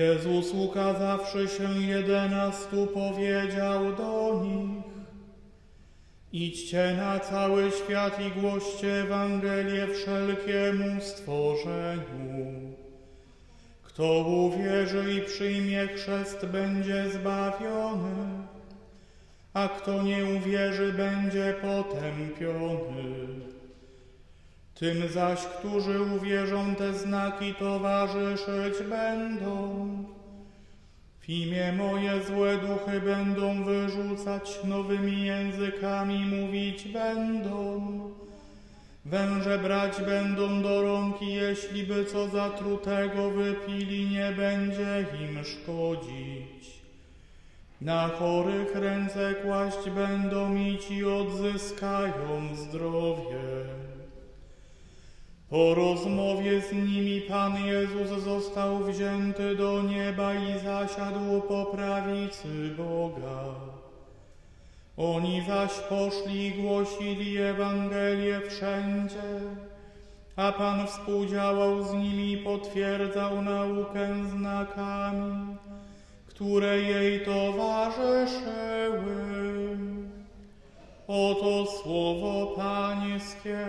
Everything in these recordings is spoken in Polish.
Jezus ukazawszy się jedenastu powiedział do nich Idźcie na cały świat i głoście Ewangelię wszelkiemu stworzeniu. Kto uwierzy i przyjmie chrzest, będzie zbawiony, a kto nie uwierzy, będzie potępiony. Tym zaś, którzy uwierzą, te znaki towarzyszyć będą. W imię moje złe duchy będą wyrzucać, nowymi językami mówić będą. Węże brać będą do rąk i jeśli by co zatrutego wypili, nie będzie im szkodzić. Na chorych ręce kłaść będą i ci odzyskają zdrowie. Po rozmowie z nimi Pan Jezus został wzięty do nieba i zasiadł po prawicy Boga. Oni zaś poszli i głosili Ewangelię wszędzie, a Pan współdziałał z nimi i potwierdzał naukę znakami, które jej towarzyszyły. Oto słowo Pańskie.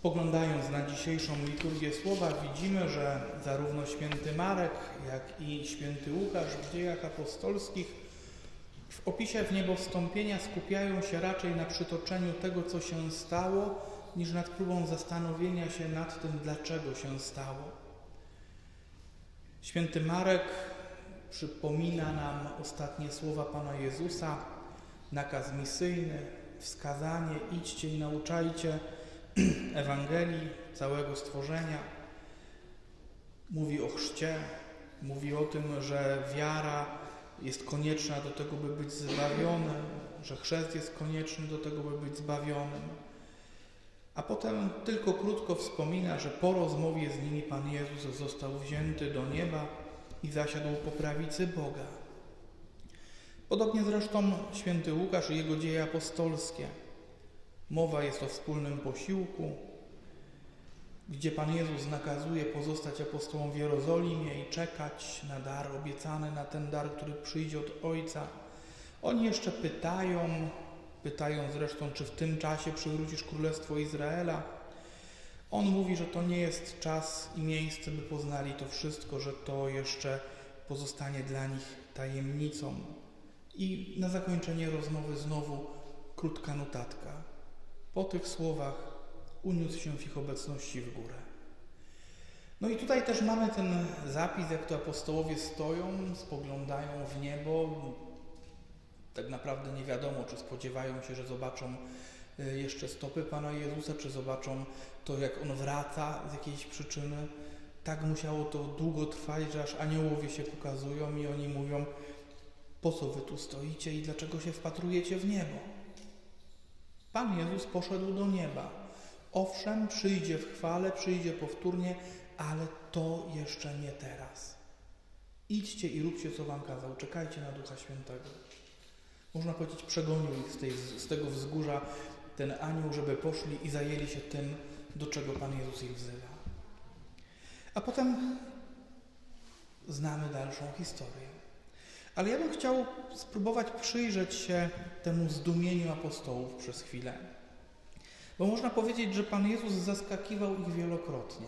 Spoglądając na dzisiejszą liturgię słowa, widzimy, że zarówno święty Marek, jak i święty Łukasz w dziejach apostolskich w opisie w niebo wstąpienia skupiają się raczej na przytoczeniu tego, co się stało, niż nad próbą zastanowienia się nad tym, dlaczego się stało. Święty Marek przypomina nam ostatnie słowa Pana Jezusa, nakaz misyjny, wskazanie: idźcie i nauczajcie Ewangelii całego stworzenia. Mówi o chrzcie, mówi o tym, że wiara jest konieczna do tego, by być zbawionym, że chrzest jest konieczny do tego, by być zbawionym. A potem tylko krótko wspomina, że po rozmowie z nimi Pan Jezus został wzięty do nieba i zasiadł po prawicy Boga. Podobnie zresztą święty Łukasz i jego dzieje apostolskie. Mowa jest o wspólnym posiłku, gdzie Pan Jezus nakazuje pozostać apostołom w Jerozolimie i czekać na dar obiecany, na ten dar, który przyjdzie od Ojca. Oni jeszcze pytają, pytają zresztą, czy w tym czasie przywrócisz Królestwo Izraela. On mówi, że to nie jest czas i miejsce, by poznali to wszystko, że to jeszcze pozostanie dla nich tajemnicą. I na zakończenie rozmowy znowu krótka notatka. Po tych słowach uniósł się w ich obecności w górę. No i tutaj też mamy ten zapis, jak to apostołowie stoją, spoglądają w niebo. Tak naprawdę nie wiadomo, czy spodziewają się, że zobaczą y, jeszcze stopy Pana Jezusa, czy zobaczą to, jak On wraca z jakiejś przyczyny. Tak musiało to długo trwać, że aż aniołowie się pokazują i oni mówią, po co wy tu stoicie i dlaczego się wpatrujecie w niebo? Pan Jezus poszedł do nieba. Owszem, przyjdzie w chwale, przyjdzie powtórnie, ale to jeszcze nie teraz. Idźcie i róbcie, co wam kazał. Czekajcie na Ducha Świętego. Można powiedzieć, przegonił ich z, tej, z tego wzgórza ten anioł, żeby poszli i zajęli się tym, do czego Pan Jezus ich wzywa. A potem znamy dalszą historię. Ale ja bym chciał spróbować przyjrzeć się temu zdumieniu apostołów przez chwilę. Bo można powiedzieć, że Pan Jezus zaskakiwał ich wielokrotnie.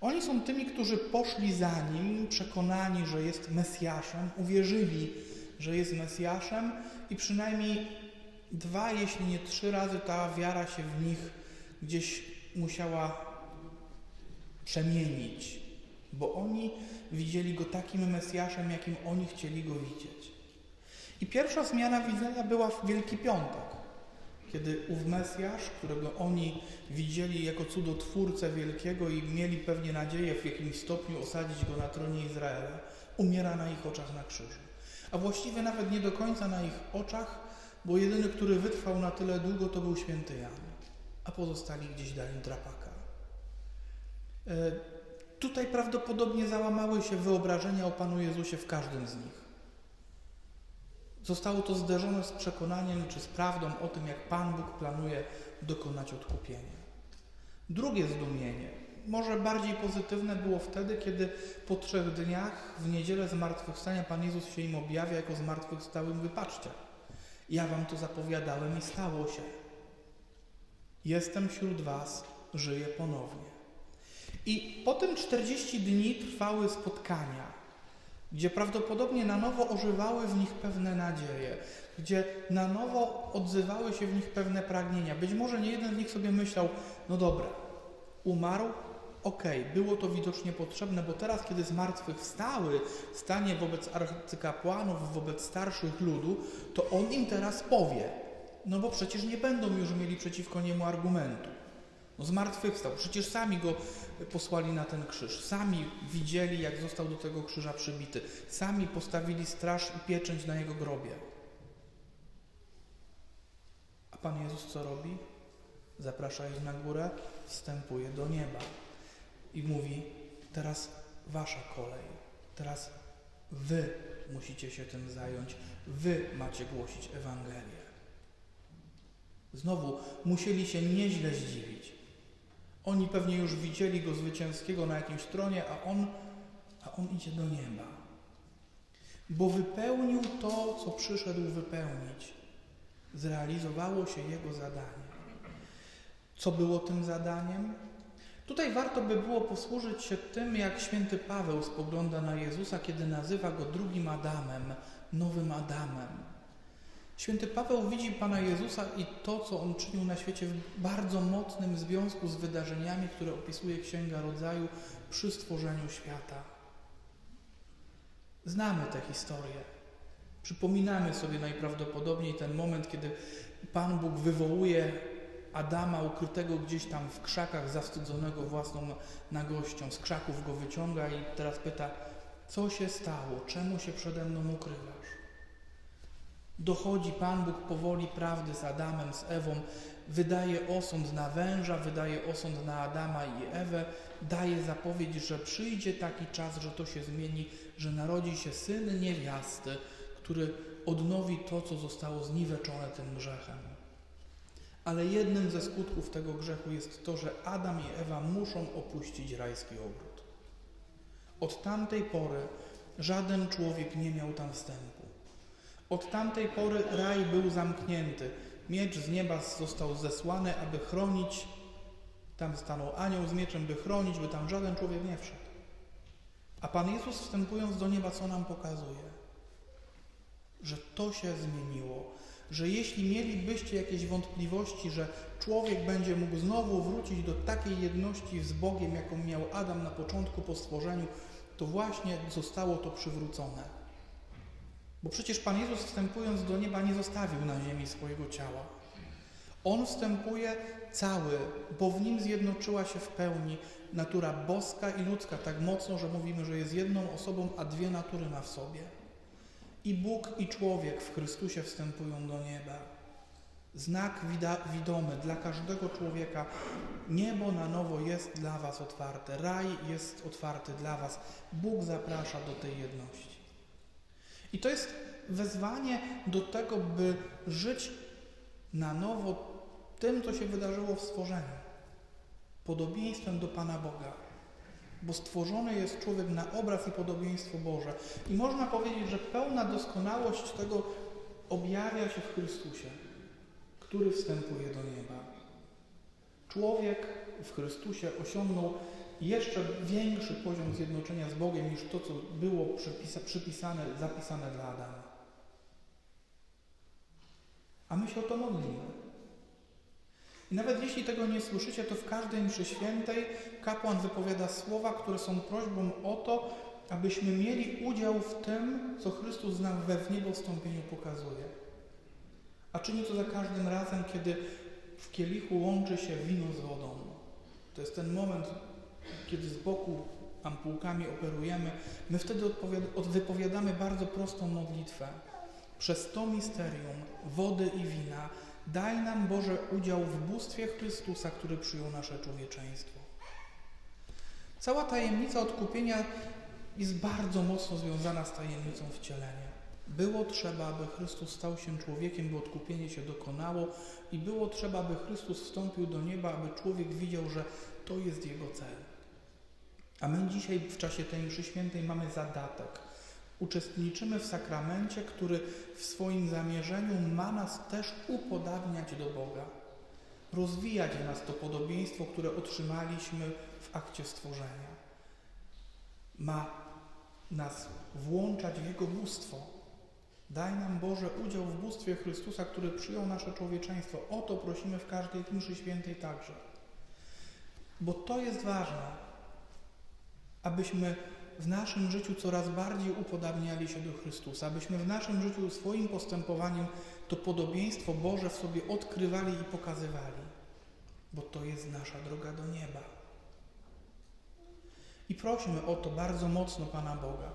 Oni są tymi, którzy poszli za Nim, przekonani, że jest Mesjaszem, uwierzyli, że jest Mesjaszem i przynajmniej dwa, jeśli nie trzy razy ta wiara się w nich gdzieś musiała przemienić, bo oni widzieli go takim Mesjaszem, jakim oni chcieli go widzieć. I pierwsza zmiana widzenia była w Wielki Piątek, kiedy ów Mesjasz, którego oni widzieli jako cudotwórcę wielkiego i mieli pewnie nadzieję w jakimś stopniu osadzić go na tronie Izraela, umiera na ich oczach na krzyżu. a właściwie nawet nie do końca na ich oczach, bo jedyny, który wytrwał na tyle długo, to był święty Jan, a pozostali gdzieś dali drapaka. Tutaj prawdopodobnie załamały się wyobrażenia o Panu Jezusie w każdym z nich. Zostało to zderzone z przekonaniem czy z prawdą o tym, jak Pan Bóg planuje dokonać odkupienia. Drugie zdumienie, może bardziej pozytywne, było wtedy, kiedy po trzech dniach w niedzielę zmartwychwstania Pan Jezus się im objawia jako zmartwychwstały. Wypatrzcie, ja wam to zapowiadałem i stało się. Jestem wśród was, żyję ponownie. I potem 40 dni trwały spotkania, gdzie prawdopodobnie na nowo ożywały w nich pewne nadzieje, gdzie na nowo odzywały się w nich pewne pragnienia. Być może nie jeden z nich sobie myślał, no dobra, umarł, okej, okay, było to widocznie potrzebne, bo teraz, kiedy zmartwychwstały, stanie wobec arcykapłanów, wobec starszych ludu, to on im teraz powie, no bo przecież nie będą już mieli przeciwko niemu argumentu. No zmartwychwstał, przecież sami go posłali na ten krzyż, sami widzieli, jak został do tego krzyża przybity, sami postawili straż i pieczęć na jego grobie. A Pan Jezus co robi? Zaprasza ich na górę, wstępuje do nieba i mówi: Teraz wasza kolej, teraz wy musicie się tym zająć, wy macie głosić Ewangelię. Znowu musieli się nieźle zdziwić. Oni pewnie już widzieli go zwycięskiego na jakimś tronie, a on, a on idzie do nieba. Bo wypełnił to, co przyszedł wypełnić. Zrealizowało się jego zadanie. Co było tym zadaniem? Tutaj warto by było posłużyć się tym, jak święty Paweł spogląda na Jezusa, kiedy nazywa go drugim Adamem, nowym Adamem. Święty Paweł widzi Pana Jezusa i to, co On czynił na świecie w bardzo mocnym związku z wydarzeniami, które opisuje Księga Rodzaju przy stworzeniu świata. Znamy tę historię. Przypominamy sobie najprawdopodobniej ten moment, kiedy Pan Bóg wywołuje Adama ukrytego gdzieś tam w krzakach, zawstydzonego własną nagością. Z krzaków go wyciąga i teraz pyta, co się stało, czemu się przede mną ukrywasz? Dochodzi Pan Bóg powoli prawdy z Adamem, z Ewą, wydaje osąd na węża, wydaje osąd na Adama i Ewę, daje zapowiedź, że przyjdzie taki czas, że to się zmieni, że narodzi się syn niewiasty, który odnowi to, co zostało zniweczone tym grzechem. Ale jednym ze skutków tego grzechu jest to, że Adam i Ewa muszą opuścić rajski ogród. Od tamtej pory żaden człowiek nie miał tam wstępu. Od tamtej pory raj był zamknięty. Miecz z nieba został zesłany, aby chronić. Tam stanął anioł z mieczem, by chronić, by tam żaden człowiek nie wszedł. A Pan Jezus wstępując do nieba, co nam pokazuje? Że to się zmieniło że jeśli mielibyście jakieś wątpliwości, że człowiek będzie mógł znowu wrócić do takiej jedności z Bogiem, jaką miał Adam na początku po stworzeniu, to właśnie zostało to przywrócone. Bo przecież Pan Jezus wstępując do nieba nie zostawił na ziemi swojego ciała. On wstępuje cały, bo w nim zjednoczyła się w pełni natura boska i ludzka tak mocno, że mówimy, że jest jedną osobą, a dwie natury ma w sobie. I Bóg i człowiek w Chrystusie wstępują do nieba. Znak widomy dla każdego człowieka. Niebo na nowo jest dla Was otwarte. Raj jest otwarty dla Was. Bóg zaprasza do tej jedności. I to jest wezwanie do tego, by żyć na nowo tym, co się wydarzyło w stworzeniu. Podobieństwem do Pana Boga bo stworzony jest człowiek na obraz i podobieństwo Boże. I można powiedzieć, że pełna doskonałość tego objawia się w Chrystusie, który wstępuje do nieba. Człowiek w Chrystusie osiągnął jeszcze większy poziom zjednoczenia z Bogiem niż to, co było przypisane, zapisane dla Adama. A my się o to modlimy. I nawet jeśli tego nie słyszycie, to w każdej mszy świętej kapłan wypowiada słowa, które są prośbą o to, abyśmy mieli udział w tym, co Chrystus nam we wniebostąpieniu pokazuje. A czyni to za każdym razem, kiedy w kielichu łączy się wino z wodą. To jest ten moment, kiedy z boku ampułkami operujemy, my wtedy wypowiadamy bardzo prostą modlitwę. Przez to misterium wody i wina daj nam Boże udział w bóstwie Chrystusa, który przyjął nasze człowieczeństwo. Cała tajemnica odkupienia jest bardzo mocno związana z tajemnicą wcielenia. Było trzeba, aby Chrystus stał się człowiekiem, by odkupienie się dokonało i było trzeba, aby Chrystus wstąpił do nieba, aby człowiek widział, że to jest jego cel. A my dzisiaj w czasie tej mszy świętej mamy zadatek. Uczestniczymy w sakramencie, który w swoim zamierzeniu ma nas też upodabniać do Boga. Rozwijać w nas to podobieństwo, które otrzymaliśmy w akcie stworzenia. Ma nas włączać w Jego bóstwo. Daj nam Boże udział w bóstwie Chrystusa, który przyjął nasze człowieczeństwo. O to prosimy w każdej mszy świętej także. Bo to jest ważne, abyśmy w naszym życiu coraz bardziej upodabniali się do Chrystusa, abyśmy w naszym życiu swoim postępowaniem to podobieństwo Boże w sobie odkrywali i pokazywali, bo to jest nasza droga do nieba. I prosimy o to bardzo mocno Pana Boga,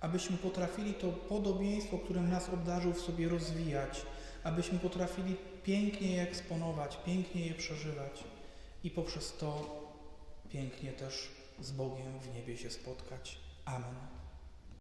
abyśmy potrafili to podobieństwo, którym nas obdarzył, w sobie rozwijać, abyśmy potrafili pięknie je eksponować, pięknie je przeżywać i poprzez to pięknie też z Bogiem w niebie się spotkać. Amen.